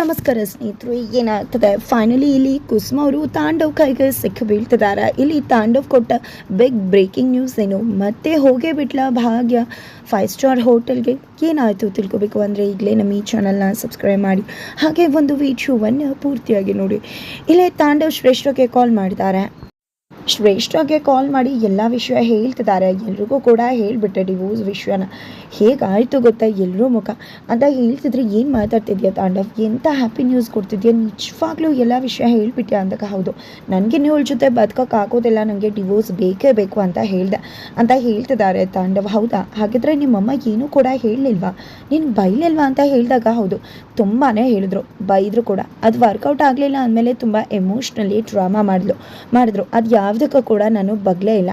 ನಮಸ್ಕಾರ ಸ್ನೇಹಿತರು ಏನಾಗ್ತದೆ ಫೈನಲಿ ಇಲ್ಲಿ ಕುಸುಮ ಅವರು ತಾಂಡವ್ ಕೈಗೆ ಸಿಕ್ಕಿ ಬೀಳ್ತಿದ್ದಾರೆ. ಇಲ್ಲಿ ತಾಂಡವ್ ಕೊಟ್ಟ ಬಿಗ್ ಬ್ರೇಕಿಂಗ್ ನ್ಯೂಸ್ ಏನು? ಮತ್ತೆ ಹೋಗೇ ಬಿಟ್ಲ ಭಾಗ್ಯ ಫೈವ್ ಸ್ಟಾರ್ ಹೋಟೆಲ್ಗೆ ಏನಾಯಿತು ತಿಳ್ಕೊಬೇಕು ಅಂದರೆ ಈಗಲೇ ನಮ್ಮ ಈ ಚಾನಲ್ನ ಸಬ್ಸ್ಕ್ರೈಬ್ ಮಾಡಿ. ಹಾಗೆ ಒಂದು ವಿಡಿಯೋವನ್ನು ಪೂರ್ತಿಯಾಗಿ ನೋಡಿ. ಇಲ್ಲೇ ತಾಂಡವ್ ಶ್ರೇಷ್ಠಕ್ಕೆ ಕಾಲ್ ಮಾಡಿದ್ದಾರೆ. ಶ್ರೇಷ್ಠಗೆ ಕಾಲ್ ಮಾಡಿ ಎಲ್ಲ ವಿಷಯ ಹೇಳ್ತಿದ್ದಾರೆ. ಎಲ್ರಿಗೂ ಕೂಡ ಹೇಳಿಬಿಟ್ಟೆ ಡಿವೋರ್ಸ್ ವಿಷಯನ. ಹೇಗಾಯಿತು ಗೊತ್ತಾ? ಎಲ್ಲರೂ ಮುಖ. ಅಂತ ಹೇಳ್ತಿದ್ರೆ ಏನು ಮಾತಾಡ್ತಿದ್ಯಾ ತಾಂಡವ್? ಎಂಥ ಹ್ಯಾಪಿ ನ್ಯೂಸ್ ಕೊಡ್ತಿದ್ಯಾ? ನಿಜವಾಗ್ಲೂ ಎಲ್ಲ ವಿಷಯ ಹೇಳ್ಬಿಟ್ಟೆ ಅಂದಾಗ ಹೌದು. ನನಗೆ ನೀವು ಜೊತೆ ಬದುಕೋಕೆ ಆಗೋದಿಲ್ಲ. ನನಗೆ ಡಿವೋರ್ಸ್ ಬೇಕೇ ಬೇಕು ಅಂತ ಹೇಳ್ದೆ. ಅಂತ ಹೇಳ್ತಿದ್ದಾರೆ ತಾಂಡವ್. ಹೌದಾ? ಹಾಗಿದ್ರೆ ನಿಮ್ಮಮ್ಮ ಏನೂ ಕೂಡ ಹೇಳಲಿಲ್ವಾ? ನೀನು ಬೈಲಿಲ್ವಾ ಅಂತ ಹೇಳಿದಾಗ ಹೌದು. ತುಂಬಾ ಹೇಳಿದ್ರು. ಬೈದರು ಕೂಡ. ಅದು ವರ್ಕೌಟ್ ಆಗಲಿಲ್ಲ ಅಂದಮೇಲೆ ತುಂಬ ಎಮೋಷ್ನಲಿ ಡ್ರಾಮಾ ಮಾಡಿದ್ಲು ಮಾಡಿದ್ರು. ಅದು ಯಾವುದಕ್ಕೂ ಕೂಡ ನಾನು ಬಗ್ಲೇ ಇಲ್ಲ.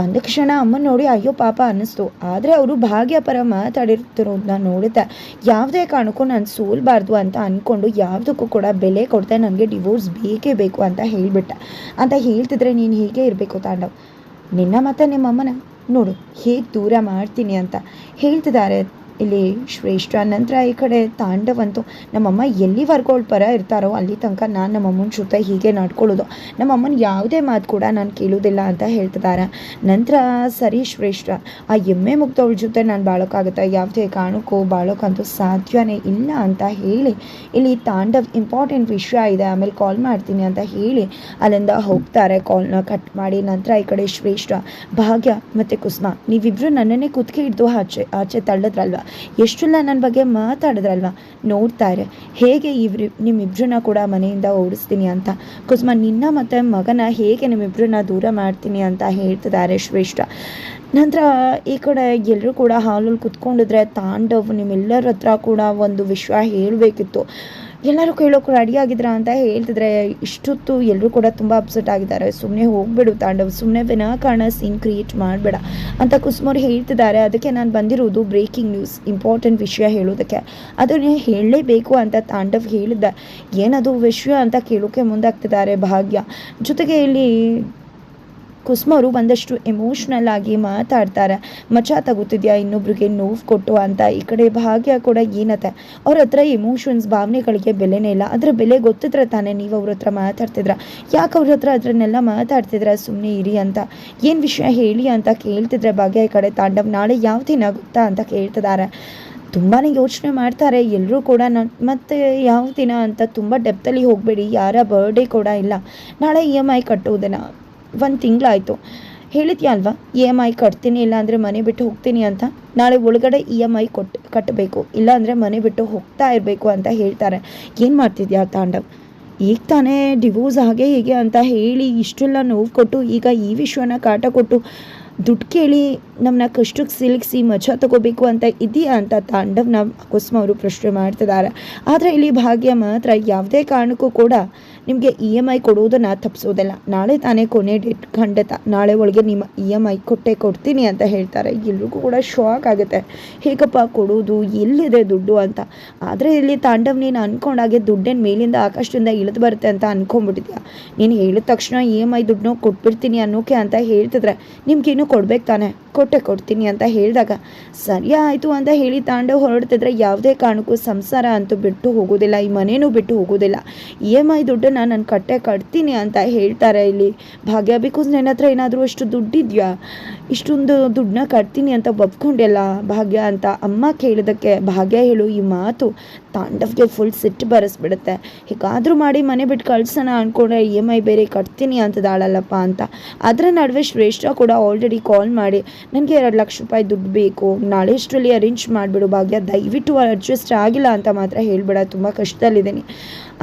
ಒಂದು ಕ್ಷಣ ಅಮ್ಮ ನೋಡಿ, ಅಯ್ಯೋ ಪಾಪ, ಅನ್ನಿಸ್ತು. ಆದರೆ ಅವರು ಭಾಗ್ಯ ಪರ ಮಾತಾಡಿರ್ತಿರೋದನ್ನ ನೋಡುತ್ತೆ ಯಾವುದೇ ಕಾರಣಕ್ಕೂ ನಾನು ಸೋಲ್ಬಾರ್ದು ಅಂತ ಅಂದ್ಕೊಂಡು ಯಾವುದಕ್ಕೂ ಕೂಡ ಬೆಲೆ ಕೊಡ್ತಾ ನನಗೆ ಡಿವೋರ್ಸ್ ಬೇಕೇ ಬೇಕು ಅಂತ ಹೇಳಿಬಿಟ್ಟೆ. ಅಂತ ಹೇಳ್ತಿದ್ರೆ ನೀನು ಹೀಗೆ ಇರಬೇಕು ತಾಂಡವ್. ನಿನ್ನ ಮತ್ತು ನಿಮ್ಮಮ್ಮನ ನೋಡು, ಹೇಗೆ ದೂರ ಮಾಡ್ತೀನಿ ಅಂತ ಹೇಳ್ತಿದ್ದಾರೆ ಇಲ್ಲಿ ಶ್ರೇಷ್ಠ ನಂತರ ಈ ಕಡೆ ತಾಂಡವಂತೂ. ನಮ್ಮಮ್ಮ ಎಲ್ಲಿವರೆಗೂ ಅವಳು ಪರ ಇರ್ತಾರೋ ಅಲ್ಲಿ ತನಕ ನಾನು ನಮ್ಮಮ್ಮನ ಜೊತೆ ಹೀಗೆ ನಡ್ಕೊಳ್ಳೋದು. ನಮ್ಮಮ್ಮನ ಯಾವುದೇ ಮಾತು ಕೂಡ ನಾನು ಕೇಳೋದಿಲ್ಲ ಅಂತ ಹೇಳ್ತಿದ್ದಾರೆ ನಂತರ ಸರಿ ಶ್ರೇಷ್ಠ, ಆ ಎಮ್ಮೆ ಮುಗ್ದವಳ ಜೊತೆ ನಾನು ಬಾಳೋಕ್ಕಾಗುತ್ತೆ ಯಾವುದೇ ಕಾರಣಕ್ಕೂ ಬಾಳೋಕ್ಕಂತೂ ಸಾಧ್ಯವೇ ಇಲ್ಲ ಅಂತ ಹೇಳಿ. ಇಲ್ಲಿ ತಾಂಡವ್ ಇಂಪಾರ್ಟೆಂಟ್ ವಿಷಯ ಇದೆ, ಆಮೇಲೆ ಕಾಲ್ ಮಾಡ್ತೀನಿ ಅಂತ ಹೇಳಿ ಅಲ್ಲಿಂದ ಹೋಗ್ತಾರೆ. ಕಾಲ್ನ ಕಟ್ ಮಾಡಿ ನಂತರ ಈ ಕಡೆ ಶ್ರೇಷ್ಠ, ಭಾಗ್ಯ ಮತ್ತು ಕುಸ್ಮ ನೀವಿಬ್ಬರು ನನ್ನನ್ನೇ ಕುತ್ತಿಗೆ ಹಿಡ್ದು ಆಚೆ ಆಚೆ ತಳ್ಳಿದ್ರಲ್ವ? ಎಷ್ಟೆಲ್ಲ ನನ್ನ ಬಗ್ಗೆ ಮಾತಾಡಿದ್ರಲ್ವ? ನೋಡ್ತಾರೆ. ಹೇಗೆ ಇವ್ರಿ ನಿಮ್ಮಿಬ್ರನ್ನ ಕೂಡ ಮನೆಯಿಂದ ಓಡಿಸ್ತೀನಿ ಅಂತ. ಕುಸುಮ, ನಿನ್ನ ಮತ್ತು ಮಗನ ಹೇಗೆ ನಿಮ್ಮಿಬ್ರನ್ನ ದೂರ ಮಾಡ್ತೀನಿ ಅಂತ ಹೇಳ್ತಿದ್ದಾರೆ ಶ್ರೇಷ್ಠ. ನಂತರ ಈ ಕಡೆ ಎಲ್ಲರೂ ಕೂಡ ಹಾಲಲ್ಲಿ ಕುತ್ಕೊಂಡಿದ್ರೆ ತಾಂಡವ್ ನಿಮ್ಮೆಲ್ಲರ ಹತ್ರ ಕೂಡ ಒಂದು ವಿಷಯ ಹೇಳಬೇಕಿತ್ತು. ಎಲ್ಲರೂ ಕೇಳೋಕೆ ರೆಡಿ ಆಗಿದ್ರ ಅಂತ ಹೇಳ್ತಿದ್ರೆ, ಇಷ್ಟೊತ್ತು ಎಲ್ಲರೂ ಕೂಡ ತುಂಬ ಅಪ್ಸೆಟ್ ಆಗಿದ್ದಾರೆ. ಸುಮ್ಮನೆ ಹೋಗ್ಬಿಡು ತಾಂಡವ್ ಸುಮ್ಮನೆ ವಿನಾಕಾರಣ ಸೀನ್ ಕ್ರಿಯೇಟ್ ಮಾಡಬೇಡ ಅಂತ ಕುಸುಮವ್ರು ಹೇಳ್ತಿದ್ದಾರೆ. ಅದಕ್ಕೆ ನಾನು ಬಂದಿರೋದು ಬ್ರೇಕಿಂಗ್ ನ್ಯೂಸ್ ಇಂಪಾರ್ಟೆಂಟ್ ವಿಷಯ ಹೇಳೋದಕ್ಕೆ. ಅದನ್ನೇ ಹೇಳಲೇಬೇಕು ಅಂತ ತಾಂಡವ್ ಹೇಳಿದ್ದ. ಏನದು ವಿಷಯ ಅಂತ ಕೇಳೋಕೆ ಮುಂದಾಗ್ತಿದ್ದಾರೆ ಭಾಗ್ಯ. ಜೊತೆಗೆ ಇಲ್ಲಿ ಕುಸುಮವರು ಒಂದಷ್ಟು ಎಮೋಷ್ನಲ್ ಆಗಿ ಮಾತಾಡ್ತಾರೆ. ಮಚ ತಗೋತಿದ್ಯಾ, ಇನ್ನೊಬ್ರಿಗೆ ನೋವು ಕೊಟ್ಟು ಅಂತ. ಈ ಕಡೆ ಭಾಗ್ಯ ಕೂಡ ಏನತ್ತೆ? ಅವ್ರ ಹತ್ರ ಎಮೋಷನ್ಸ್ ಭಾವನೆಗಳಿಗೆ ಬೆಲೆನೇ ಇಲ್ಲ. ಅದರ ಬೆಲೆ ಗೊತ್ತಿದ್ರೆ ತಾನೇ ನೀವು ಅವ್ರ ಹತ್ರ ಮಾತಾಡ್ತಿದ್ರ. ಯಾಕೆ ಅವ್ರ ಹತ್ರ ಅದನ್ನೆಲ್ಲ ಮಾತಾಡ್ತಿದ್ರ? ಸುಮ್ಮನೆ ಇರಿ ಅಂತ. ಏನು ವಿಷಯ ಹೇಳಿ ಅಂತ ಕೇಳ್ತಿದ್ರೆ ಭಾಗ್ಯ ಈ ಕಡೆ ತಾಂಡವ್ ನಾಳೆ ಯಾವ ದಿನ ಗೊತ್ತಾ ಅಂತ ಕೇಳ್ತಿದ್ದಾರೆ. ತುಂಬಾ ಯೋಚನೆ ಮಾಡ್ತಾರೆ. ಎಲ್ಲರೂ ಕೂಡ ನಾನು ಮತ್ತೆ ಯಾವ ದಿನ ಅಂತ ತುಂಬ ಡೆಪ್ತಲ್ಲಿ ಹೋಗಬೇಡಿ. ಯಾರ ಬರ್ಡೇ ಕೂಡ ಇಲ್ಲ. ನಾಳೆ ಇ ಎಂ ಐ ಕಟ್ಟೋದಿನ ಒಂದು ತಿಂಗಳಾಯಿತು. ಹೇಳಿದ್ಯಾ ಅಲ್ವಾ ಇ ಎಂ ಐ ಕಟ್ತೀನಿ ಇಲ್ಲಾಂದರೆ ಮನೆ ಬಿಟ್ಟು ಹೋಗ್ತೀನಿ ಅಂತ? ನಾಳೆ ಒಳಗಡೆ ಇ ಎಂ ಐ ಕೊಟ್ಟು ಕಟ್ಟಬೇಕು ಇಲ್ಲಾಂದರೆ ಮನೆ ಬಿಟ್ಟು ಹೋಗ್ತಾ ಇರಬೇಕು ಅಂತ ಹೇಳ್ತಾರೆ. ಏನು ಮಾಡ್ತಿದ್ಯಾ ತಾಂಡವ್? ಈಗ ತಾನೇ ಡಿವೋರ್ಸ್ ಹಾಗೆ ಹೀಗೆ ಅಂತ ಹೇಳಿ ಇಷ್ಟೆಲ್ಲ ನೋವು ಕೊಟ್ಟು ಈಗ ಈ ವಿಷಯನ ಕಾಟ ಕೊಟ್ಟು ದುಡ್ಡು ಕೇಳಿ ನಮ್ಮನ್ನ ಕಷ್ಟಕ್ಕೆ ಸಿಲುಕಿಸಿ ಮಜಾ ತಗೋಬೇಕು ಅಂತ ಇದೆಯಾ ಅಂತ ತಾಂಡವ್ನ ಕುಸುಮ ಅವರು ಪ್ರಶ್ನೆ ಮಾಡ್ತಿದ್ದಾರೆ. ಆದರೆ ಇಲ್ಲಿ ಭಾಗ್ಯ ಮಾತ್ರ ಯಾವುದೇ ಕಾರಣಕ್ಕೂ ಕೂಡ ನಿಮಗೆ ಇ ಎಂ ಐ ಕೊಡುವುದನ್ನು ತಪ್ಪಿಸೋದಿಲ್ಲ ನಾಳೆ ತಾನೇ ಕೊನೆ ಡೇಟ್ ಖಂಡಿತ. ನಾಳೆ ಒಳಗೆ ನಿಮ್ಮ ಇ ಎಂ ಐ ಕೊಟ್ಟೆ ಕೊಡ್ತೀನಿ ಅಂತ ಹೇಳ್ತಾರೆ. ಎಲ್ರಿಗೂ ಕೂಡ ಶಾಕ್ ಆಗುತ್ತೆ. ಹೇಗಪ್ಪ ಕೊಡೋದು ಎಲ್ಲಿದೆ ದುಡ್ಡು ಅಂತ. ಆದರೆ ಇಲ್ಲಿ ತಾಂಡವ್ ನೀನು ಅಂದ್ಕೊಂಡಾಗೆ ದುಡ್ಡೇನು ಮೇಲಿಂದ ಆಕಾಶದಿಂದ ಇಳಿದು ಬರುತ್ತೆ ಅಂತ ಅಂದ್ಕೊಂಡ್ಬಿಟ್ಟಿದ್ಯಾ ನೀನು ಹೇಳಿದ ತಕ್ಷಣ ಇ ಎಂ ಐ ದುಡ್ಡನ್ನ ಕೊಟ್ಬಿಡ್ತೀನಿ ಅನ್ನೋಕೆ ಅಂತ ಹೇಳ್ತಿದ್ರೆ ನಿಮ್ಗೇನು ಕೊಡ್ಬೇಕು ತಾನೆ? ಕೊಟ್ಟೆ ಕೊಡ್ತೀನಿ ಅಂತ ಹೇಳಿದಾಗ, ಸರಿ ಆಯಿತು ಅಂತ ಹೇಳಿ ತಾಂಡವ್ ಹೊರಡ್ತಿದ್ರೆ ಯಾವುದೇ ಕಾರಣಕ್ಕೂ ಸಂಸಾರ ಅಂತೂ ಬಿಟ್ಟು ಹೋಗೋದಿಲ್ಲ ಈ ಮನೇನೂ ಬಿಟ್ಟು ಹೋಗೋದಿಲ್ಲ ಇ ಎಂ ಐ ದುಡ್ಡನ್ನು ನಾನು ಕಟ್ಟೆ ಕಟ್ತೀನಿ ಅಂತ ಹೇಳ್ತಾರೆ ಇಲ್ಲಿ. ಭಾಗ್ಯ ಬಿಕಾಸ್ ನನ್ನ ಹತ್ರ ಏನಾದರೂ ಅಷ್ಟು ದುಡ್ಡಿದೆಯಾ? ಇಷ್ಟೊಂದು ದುಡ್ಡನ್ನ ಕಟ್ತೀನಿ ಅಂತ ಒಪ್ಕೊಂಡೆಲ್ಲ ಭಾಗ್ಯ ಅಂತ ಅಮ್ಮ ಕೇಳಿದಕ್ಕೆ. ಭಾಗ್ಯ ಹೇಳು, ಈ ಮಾತು ತಾಂಡವ್ಗೆ ಫುಲ್ ಸಿಟ್ಟು ಬರೆಸ್ಬಿಡುತ್ತೆ. ಹೇಗಾದರೂ ಮಾಡಿ ಮನೆ ಬಿಟ್ಟು ಕಳ್ಸೋಣ ಅಂದ್ಕೊಂಡ್ರೆ ಇ ಎಂ ಐ ಬೇರೆ ಕಟ್ತೀನಿ ಅಂತದಾಳಲ್ಲಪ್ಪ ಅಂತ. ಅದರ ನಡುವೆ ಶ್ರೇಷ್ಠ ಕೂಡ ಆಲ್ರೆಡಿ ಕಾಲ್ ಮಾಡಿ, ನನಗೆ ಎರಡು ಲಕ್ಷ ರೂಪಾಯಿ ದುಡ್ಡು ಬೇಕು. ನಾಳೆ ಅಷ್ಟರಲ್ಲಿ ಅರೇಂಜ್ ಮಾಡಿಬಿಡು ಭಾಗ್ಯ. ದಯವಿಟ್ಟು ಅಡ್ಜಸ್ಟ್ ಆಗಿಲ್ಲ ಅಂತ ಮಾತ್ರ ಹೇಳ್ಬೇಡ. ತುಂಬ ಕಷ್ಟದಲ್ಲಿದ್ದೀನಿ.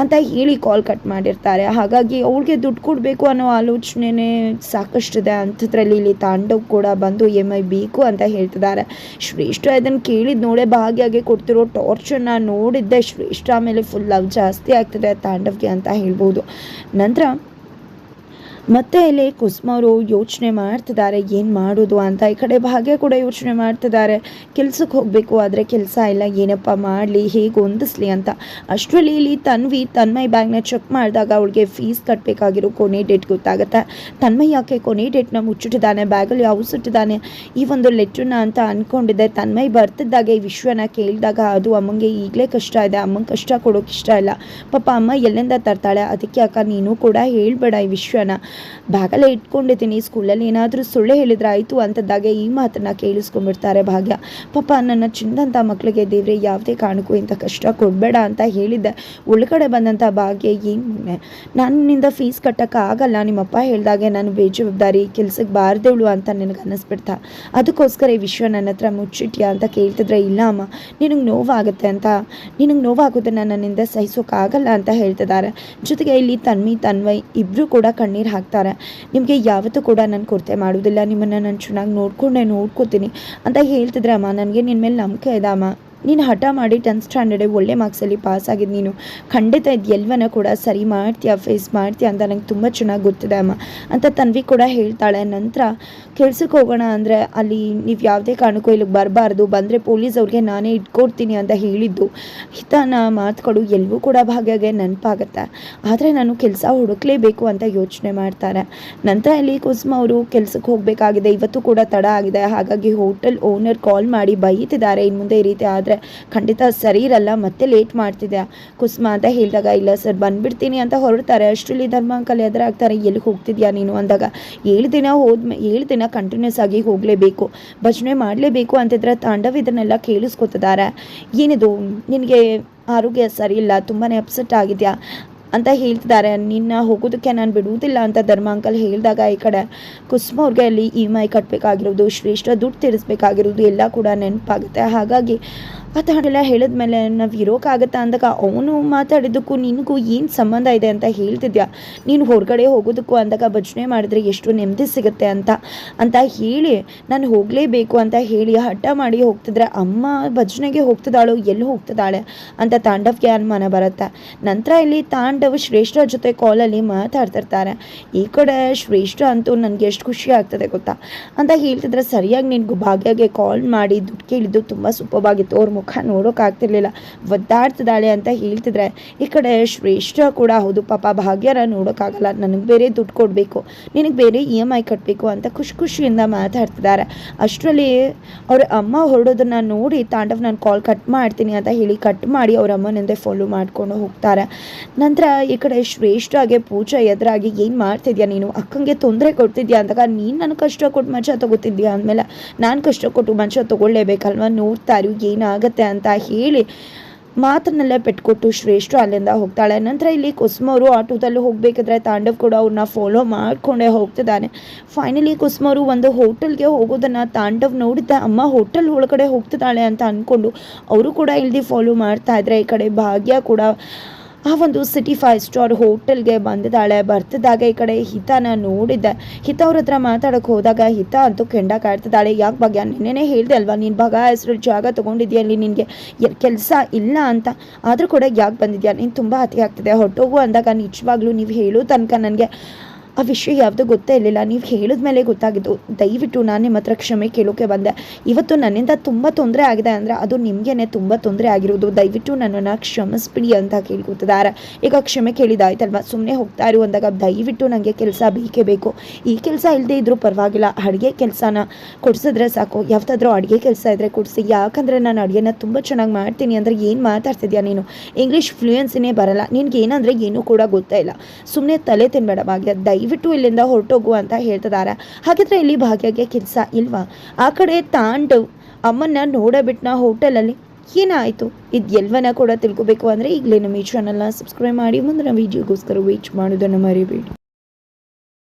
ಅಂತ ಹೇಳಿ ಕಾಲ್ ಕಟ್ ಮಾಡಿರ್ತಾರೆ. ಹಾಗಾಗಿ ಅವ್ಳಿಗೆ ದುಡ್ಡು ಕೊಡಬೇಕು ಅನ್ನೋ ಆಲೋಚನೆನೇ ಸಾಕಷ್ಟಿದೆ. ಅಂಥದ್ರಲ್ಲಿ ಇಲ್ಲಿ ತಾಂಡವ್ ಕೂಡ ಬಂದು ಇ ಎಂ ಐ ಬೇಕು ಅಂತ ಹೇಳ್ತಿದ್ದಾರೆ. ಶ್ರೇಷ್ಠ ಇದನ್ನು ಕೇಳಿದ ನೋಡೇ ಭಾಗ್ಯಾಗೆ ಕೊಡ್ತಿರೋ ಟಾರ್ಚರ್ನ ನೋಡಿದ್ದೆ. ಶ್ರೇಷ್ಠ ಮೇಲೆ ಫುಲ್ ಲವ್ ಜಾಸ್ತಿ ಆಗ್ತಿದೆ ತಾಂಡವ್ಗೆ ಅಂತ ಹೇಳ್ಬೋದು. ನಂತರ ಮತ್ತೆ ಇಲ್ಲಿ ಕುಸುಮ ಅವರು ಯೋಚನೆ ಮಾಡ್ತಿದ್ದಾರೆ, ಏನು ಮಾಡೋದು ಅಂತ. ಈ ಕಡೆ ಭಾಗ್ಯ ಕೂಡ ಯೋಚನೆ ಮಾಡ್ತಿದ್ದಾರೆ. ಕೆಲ್ಸಕ್ಕೆ ಹೋಗಬೇಕು ಆದರೆ ಕೆಲಸ ಇಲ್ಲ, ಏನಪ್ಪ ಮಾಡಲಿ, ಹೇಗೆ ಹೊಂದಿಸ್ಲಿ ಅಂತ. ಅಷ್ಟರಲ್ಲಿ ಇಲ್ಲಿ ತನ್ವಿ ತನ್ಮಯ್ ಬ್ಯಾಗ್ನ ಚೆಕ್ ಮಾಡಿದಾಗ ಅವಳಿಗೆ ಫೀಸ್ ಕಟ್ಟಬೇಕಾಗಿರೋ ಕೊನೆ ಡೇಟ್ ಗೊತ್ತಾಗುತ್ತೆ. ತನ್ಮಯ್ ಯಾಕೆ ಕೊನೆ ಡೇಟ್ನ ಮುಚ್ಚಿಟ್ಟಿದ್ದಾನೆ, ಬ್ಯಾಗಲ್ಲಿ ಯಾವ ಸುಟ್ಟಿದ್ದಾನೆ ಈ ಒಂದು ಲೆಟ್ರನ್ನ ಅಂತ ಅಂದ್ಕೊಂಡಿದ್ದೆ ತನ್ಮಯ್ ಬರ್ತಿದ್ದಾಗ ಈ ವಿಶ್ವನ ಕೇಳಿದಾಗ ಅದು ಅಮ್ಮಂಗೆ ಈಗಲೇ ಕಷ್ಟ ಇದೆ. ಅಮ್ಮಂಗೆ ಕಷ್ಟ ಕೊಡೋಕೆ ಇಷ್ಟ ಇಲ್ಲ. ಪಾಪ ಅಮ್ಮ ಎಲ್ಲಿಂದ ತರ್ತಾಳೆ? ಅದಕ್ಕೆ ಅಕ್ಕ ನೀನು ಕೂಡ ಹೇಳ್ಬೇಡ ಈ ವಿಶ್ವನ ಬ್ಯಾಗಲ್ಲೇ ಇಟ್ಕೊಂಡಿದ್ದೀನಿ. ಸ್ಕೂಲಲ್ಲಿ ಏನಾದರೂ ಸುಳ್ಳೆ ಹೇಳಿದ್ರೆ ಆಯಿತು ಅಂತದ್ದಾಗೆ ಈ ಮಾತನ್ನು ಕೇಳಿಸ್ಕೊಂಡ್ಬಿಡ್ತಾರೆ ಭಾಗ್ಯ. ಪಾಪ ನನ್ನ ಚಿನ್ನದಂಥ ಮಕ್ಕಳಿಗೆ ದೇವ್ರೆ, ಯಾವುದೇ ಕಾರಣಕ್ಕೂ ಇಂಥ ಕಷ್ಟ ಕೊಡಬೇಡ ಅಂತ ಹೇಳಿದ್ದೆ. ಒಳಗಡೆ ಬಂದಂಥ ಭಾಗ್ಯ, ಏನು ನನ್ನಿಂದ ಫೀಸ್ ಕಟ್ಟೋಕ್ಕಾಗಲ್ಲ ನಿಮ್ಮಪ್ಪ ಹೇಳಿದಾಗೆ ನಾನು ಬೇಜವಾಬ್ದಾರಿ ಕೆಲ್ಸಕ್ಕೆ ಬಾರ್ದೇವಳು ಅಂತ ನಿನಗೆ ಅನ್ನಿಸ್ಬಿಡ್ತಾ ಅದಕ್ಕೋಸ್ಕರ ಈ ವಿಶ್ವ ನನ್ನ ಹತ್ರ ಮುಚ್ಚಿಟ್ಯಾ ಅಂತ ಕೇಳ್ತಿದ್ರೆ, ಇಲ್ಲ ಅಮ್ಮ, ನಿನಗೆ ನೋವಾಗುತ್ತೆ ಅಂತ. ನಿನಗೆ ನೋವಾಗೋದನ್ನು ನನ್ನಿಂದ ಸಹಿಸೋಕ್ಕಾಗಲ್ಲ ಅಂತ ಹೇಳ್ತಿದ್ದಾರೆ. ಜೊತೆಗೆ ಇಲ್ಲಿ ತನ್ಮಿ ತನ್ವಯ್ ಇಬ್ಬರು ಕೂಡ ಕಣ್ಣೀರು ಹಾಕ್ತಾರೆ ನಿಮಗೆ ಯಾವತ್ತೂ ಕೂಡ ನಾನು ಕೊರತೆ ಮಾಡೋದಿಲ್ಲ ನಿಮ್ಮನ್ನು ನಾನು ಚೆನ್ನಾಗಿ ನೋಡ್ಕೊಂಡೆ ನೋಡ್ಕೋತೀನಿ ಅಂತ ಹೇಳ್ತಿದ್ರಮ್ಮ ನನಗೆ ನಿನ್ನ ಮೇಲೆ ನಂಬಿಕೆ ಇದೆ ಅಮ್ಮ. ನೀನು ಹಠ ಮಾಡಿ ಟೆಂತ್ ಸ್ಟ್ಯಾಂಡರ್ಡ್ ಒಳ್ಳೆ ಮಾರ್ಕ್ಸಲ್ಲಿ ಪಾಸ್ ಆಗಿದ್ದು ನೀನು ಖಂಡಿತ ಇದು ಎಲ್ವನ ಕೂಡ ಸರಿ ಮಾಡ್ತೀಯ ಫೇಸ್ ಮಾಡ್ತೀಯ ಅಂತ ನಂಗೆ ತುಂಬ ಚೆನ್ನಾಗಿ ಗೊತ್ತಿದೆ ಅಮ್ಮ. ಅಂತ ತನ್ವಿ ಕೂಡ ಹೇಳ್ತಾಳೆ. ನಂತರ ಕೆಲ್ಸಕ್ಕೆ ಹೋಗೋಣ ಅಂದರೆ ಅಲ್ಲಿ ನೀವು ಯಾವುದೇ ಕಾರಣಕ್ಕೂ ಇಲ್ಲಿಗೆ ಬರಬಾರ್ದು. ಬಂದರೆ ಪೊಲೀಸ್ ಅವ್ರಿಗೆ ನಾನೇ ಇಟ್ಕೊಡ್ತೀನಿ ಅಂತ ಹೇಳಿದ್ದು. ಹಿತನ ಮಾತುಗಳು ಎಲ್ಲವೂ ಕೂಡ ಭಾಗ್ಯಾಗೆ ನೆನಪಾಗತ್ತೆ. ಆದರೆ ನಾನು ಕೆಲಸ ಹುಡುಕಲೇಬೇಕು ಅಂತ ಯೋಚನೆ ಮಾಡ್ತಾರೆ. ನಂತರ ಇಲ್ಲಿ ಕುಸುಮ ಅವರು ಕೆಲಸಕ್ಕೆ ಹೋಗಬೇಕಾಗಿದೆ. ಇವತ್ತು ಕೂಡ ತಡ ಆಗಿದೆ. ಹಾಗಾಗಿ ಹೋಟೆಲ್ ಓನರ್ ಕಾಲ್ ಮಾಡಿ ಬೈತಿದ್ದಾರೆ. ಇನ್ನು ಮುಂದೆ ಈ ರೀತಿ ಆದರೆ ಖಂಡಿತ ಸರಿ ಇರಲ್ಲ, ಮತ್ತೆ ಲೇಟ್ ಮಾಡ್ತಿದ್ಯಾ ಕುಸುಮ ಅಂತ ಹೇಳಿದಾಗ, ಇಲ್ಲ ಸರ್, ಬಂದುಬಿಡ್ತೀನಿ ಅಂತ ಹೊರಡ್ತಾರೆ. ಅಷ್ಟರಲ್ಲಿ ಧರ್ಮಾಂಕಲ್ ಎದುರಾಗ್ತಾರೆ. ಎಲ್ಲಿಗೆ ಹೋಗ್ತಿದ್ಯಾ ನೀನು? ಅಂದಾಗ, ಏಳು ದಿನ ಹೋದ್ಮೇ ಏಳು ದಿನ ಕಂಟಿನ್ಯೂಸ್ ಆಗಿ ಹೋಗಲೇಬೇಕು. ಭಜನೆ ಮಾಡಲೇಬೇಕು ಅಂತಿದ್ರೆ ತಾಂಡವ ಇದನ್ನೆಲ್ಲ ಕೇಳಿಸ್ಕೊತಿದ್ದಾರೆ. ಏನಿದು? ನಿನಗೆ ಆರೋಗ್ಯ ಸರಿ ಇಲ್ಲ ತುಂಬಾ ಅಪ್ಸೆಟ್ ಆಗಿದೆಯಾ? ಅಂತ ಹೇಳ್ತಿದ್ದಾರೆ. ನಿನ್ನ ಹೋಗೋದಕ್ಕೆ ನಾನು ಬಿಡುವುದಿಲ್ಲ ಅಂತ ಧರ್ಮ ಅಂಕಲ್ ಹೇಳಿದಾಗ, ಈ ಕಡೆ ಕುಸುಮ ಅವ್ರಿಗೆ ಅಲ್ಲಿ ಇ ಐ ಕಟ್ಟಬೇಕಾಗಿರೋದು ಶ್ರೇಷ್ಠ ದುಡ್ಡು ತೀರಿಸ್ಬೇಕಾಗಿರೋದು, ಎಲ್ಲ ಕೂಡ ನೆನಪಾಗುತ್ತೆ. ಹಾಗಾಗಿ ಥರ ಹೇಳಿದ ಮೇಲೆ ನಾವು ಇರೋಕ್ಕಾಗತ್ತಾ ಅಂದಾಗ ಅವನು ಮಾತಾಡಿದ್ದಕ್ಕೂ ನಿನಗೂ ಏನು ಸಂಬಂಧ ಇದೆ ಅಂತ ಹೇಳ್ತಿದ್ಯಾ? ನೀನು ಹೊರಗಡೆ ಹೋಗೋದಕ್ಕೂ ಅಂದಾಗ ಭಜನೆ ಮಾಡಿದ್ರೆ ಎಷ್ಟು ನೆಮ್ಮದಿ ಸಿಗುತ್ತೆ ಅಂತ ಅಂತ ಹೇಳಿ ನಾನು ಹೋಗಲೇಬೇಕು ಅಂತ ಹೇಳಿ ಹಠ ಮಾಡಿ ಹೋಗ್ತಿದ್ರೆ ಅಮ್ಮ ಭಜನೆಗೆ ಹೋಗ್ತಿದ್ದಾಳೋ, ಎಲ್ಲಿ ಹೋಗ್ತಿದ್ದಾಳೆ ಅಂತ ತಾಂಡವ್ಗೆ ಅನುಮಾನ ಬರುತ್ತೆ. ನಂತರ ಇಲ್ಲಿ ತಾಂಡವ್ ಶ್ರೇಷ್ಠ ಜೊತೆ ಕಾಲಲ್ಲಿ ಮಾತಾಡ್ತಿರ್ತಾರೆ. ಈ ಕಡೆ ಶ್ರೇಷ್ಠ ಅಂತೂ ನನಗೆ ಎಷ್ಟು ಖುಷಿ ಆಗ್ತದೆ ಗೊತ್ತಾ? ಅಂತ ಹೇಳ್ತಿದ್ರೆ ಸರಿಯಾಗಿ ನಿನಗೂ ಭಾಗ್ಯಾಗೆ ಕಾಲ್ ಮಾಡಿ ದುಡ್ಡು ಕೇಳಿದ್ದು ತುಂಬ ಸೂಪವಾಗಿತ್ತು ಅವ್ರ ಮುಖ ನೋಡೋಕ್ಕಾಗ್ತಿರ್ಲಿಲ್ಲ ಒದ್ದಾಡ್ತಿದ್ದಾಳೆ ಅಂತ ಹೇಳ್ತಿದ್ರೆ, ಈ ಕಡೆ ಶ್ರೇಷ್ಠ ಕೂಡ ಹೌದು, ಪಾಪ ಭಾಗ್ಯರ ನೋಡೋಕ್ಕಾಗಲ್ಲ ನನಗೆ ಬೇರೆ ದುಡ್ಡು ಕೊಡಬೇಕು, ನಿನಗೆ ಬೇರೆ ಇ ಎಂ ಐ ಕಟ್ಟಬೇಕು ಅಂತ ಖುಷಿ ಖುಷಿಯಿಂದ ಮಾತಾಡ್ತಿದ್ದಾರೆ. ಅಷ್ಟರಲ್ಲಿ ಅವ್ರ ಅಮ್ಮ ಹೊರಡೋದನ್ನ ನೋಡಿ, ತಾಂಡವ್ ನಾನು ಕಾಲ್ ಕಟ್ ಮಾಡ್ತೀನಿ ಅಂತ ಹೇಳಿ ಕಟ್ ಮಾಡಿ ಅವ್ರ ಅಮ್ಮನಿಂದ ಫಾಲೋ ಮಾಡ್ಕೊಂಡು ಹೋಗ್ತಾರೆ. ನಂತರ ಈ ಕಡೆ ಶ್ರೇಷ್ಠಗೆ ಪೂಜಾ ಎದುರಾಗಿ ಏನು ಮಾಡ್ತಿದ್ಯಾ ನೀನು? ಅಕ್ಕಂಗೆ ತೊಂದರೆ ಕೊಡ್ತಿದ್ಯಾ ಅಂದಾಗ, ನೀನು ನನಗೆ ಕಷ್ಟ ಕೊಟ್ಟು ಮಂಚ ತಗೋತಿದ್ಯಾ ಅಂದಮೇಲೆ ನಾನು ಕಷ್ಟ ಕೊಟ್ಟು ಮಂಚ ತೊಗೊಳ್ಳೇಬೇಕಲ್ವ ನೋಡ್ತಾ ಇರು, ಏನಾಗತ್ತೆ? ಅಂತ ಹೇಳಿ ಮಾತನ್ನೆಲ್ಲ ಪೆಟ್ಕೊಟ್ಟು ಶ್ರೇಷ್ಠ ಅಲ್ಲಿಂದ ಹೋಗ್ತಾಳೆ. ನಂತರ ಇಲ್ಲಿ ಕುಸುಮವರು ಆಟೋದಲ್ಲಿ ಹೋಗಬೇಕಾದ್ರೆ ತಾಂಡವ್ ಕೂಡ ಅವ್ರನ್ನ ಫಾಲೋ ಮಾಡಿಕೊಂಡೇ ಹೋಗ್ತಿದ್ದಾನೆ. ಫೈನಲಿ ಕುಸುಮವರು ಒಂದು ಹೋಟೆಲ್ಗೆ ಹೋಗೋದನ್ನು ತಾಂಡವ್ ನೋಡಿದ್ದ ಅಮ್ಮ ಹೋಟೆಲ್ ಒಳಗಡೆ ಹೋಗ್ತಿದ್ದಾಳೆ ಅಂತ ಅಂದ್ಕೊಂಡು ಅವರು ಕೂಡ ಇಲ್ಲಿ ಫಾಲೋ ಮಾಡ್ತಾ ಇದ್ದಾರೆ ಈ ಕಡೆ ಭಾಗ್ಯ ಕೂಡ ಆ ಒಂದು ಸಿಟಿ ಫೈವ್ ಸ್ಟಾರ್ ಹೋಟೆಲ್ಗೆ ಬಂದಿದ್ದಾಳೆ. ಬರ್ತಿದ್ದಾಗ ಈ ಕಡೆ ಹಿತನ ನೋಡಿದ್ದೆ. ಹಿತ ಅವ್ರ ಹತ್ರ ಮಾತಾಡೋಕೆ ಹೋದಾಗ ಹಿತ ಅಂತೂ ಕೆಂಡ ಕಾಡ್ತಿದ್ದಾಳೆ. ಯಾಕೆ ಭಾಗ್ಯ, ನಿನ್ನೆನೇ ಹೇಳಿದೆ ಅಲ್ವಾ, ನೀನು ಭಾಗ ಹೆಸರು ಜಾಗ ತೊಗೊಂಡಿದ್ಯಾ ಅಲ್ಲಿ ನಿನಗೆ? ಕೆಲಸ ಇಲ್ಲ ಅಂತ. ಆದರೂ ಕೂಡ ಯಾಕೆ ಬಂದಿದ್ಯಾ? ನೀನು ತುಂಬ ಅತಿ ಆಗ್ತಿದೆ. ಹೊಟ್ಟೋಗು ಅಂದಾಗ ನಿಜವಾಗ್ಲೂ ನೀವು ಹೇಳೋ ತನಕ ನನಗೆ ಆ ವಿಷಯ ಯಾವುದೂ ಗೊತ್ತೇ ಇರಲಿಲ್ಲ. ನೀವು ಹೇಳಿದ ಮೇಲೆ ಗೊತ್ತಾಗಿದ್ದು. ದಯವಿಟ್ಟು ನಾನು ನಿಮ್ಮ ಹತ್ರ ಕ್ಷಮೆ ಕೇಳೋಕೆ ಬಂದೆ. ಇವತ್ತು ನನ್ನಿಂದ ತುಂಬ ತೊಂದರೆ ಆಗಿದೆ ಅಂದರೆ ಅದು ನಿಮಗೇನೆ ತುಂಬ ತೊಂದರೆ ಆಗಿರೋದು. ದಯವಿಟ್ಟು ನನ್ನನ್ನು ಕ್ಷಮಿಸ್ಬಿಡಿ ಅಂತ ಕೇಳ್ಕೊತಿದ್ದಾರೆ. ಈಗ ಕ್ಷಮೆ ಕೇಳಿದಾಯ್ತಲ್ವ? ಸುಮ್ಮನೆ ಹೋಗ್ತಾ ಇರು ಅಂದಾಗ ದಯವಿಟ್ಟು ನನಗೆ ಕೆಲಸ ಬೇಕೇ ಬೇಕು. ಈ ಕೆಲಸ ಇಲ್ಲದೆ ಇದ್ದರೂ ಪರವಾಗಿಲ್ಲ. ಅಡುಗೆ ಕೆಲಸನ ಕೊಡಿಸಿದ್ರೆ ಸಾಕು. ಯಾವುದಾದ್ರೂ ಅಡುಗೆ ಕೆಲಸ ಇದ್ದರೆ ಕೊಡಿಸಿ. ಯಾಕಂದರೆ ನಾನು ಅಡುಗೆನ ತುಂಬ ಚೆನ್ನಾಗಿ ಮಾಡ್ತೀನಿ ಅಂದರೆ ಏನು ಮಾತಾಡ್ತಿದ್ಯಾ ನೀನು? ಇಂಗ್ಲೀಷ್ ಫ್ಲೂಯೆನ್ಸಿನೇ ಬರಲ್ಲ. ನಿನಗೇನಂದರೆ ಏನೂ ಕೂಡ ಗೊತ್ತೇ ಇಲ್ಲ. ಸುಮ್ಮನೆ ತಲೆ ತಿನ್ಬೇಡ ಭಾಗ್ಯ. ದಯವಿಟ್ಟು ಇಲ್ಲಿಂದ ಹೊರಟೋಗು ಅಂತ ಹೇಳ್ತಿದ್ದಾರೆ. ಹಾಗಿದ್ರೆ ಇಲ್ಲಿ ಭಾಗ್ಯಗೆ ಕೆಲಸ ಇಲ್ವಾ? ಆ ಕಡೆ ತಾಂಡವ್ ಅಮ್ಮನ್ನ ನೋಡಬಿಟ್ನ ಹೋಟೆಲಲ್ಲಿ ಏನಾಯಿತು? ಇದು ಎಲ್ವನ ಕೂಡ ತಿಳ್ಕೊಬೇಕು ಅಂದರೆ ಈಗಲೇ ನಮ್ಮ ಈ ಚಾನಲ್ನ ಸಬ್ಸ್ಕ್ರೈಬ್ ಮಾಡಿ ಮುಂದಿನ ವೀಡಿಯೋಗೋಸ್ಕರ ವೇಟ್ ಮಾಡೋದನ್ನು ಮರಿಬೇಡಿ.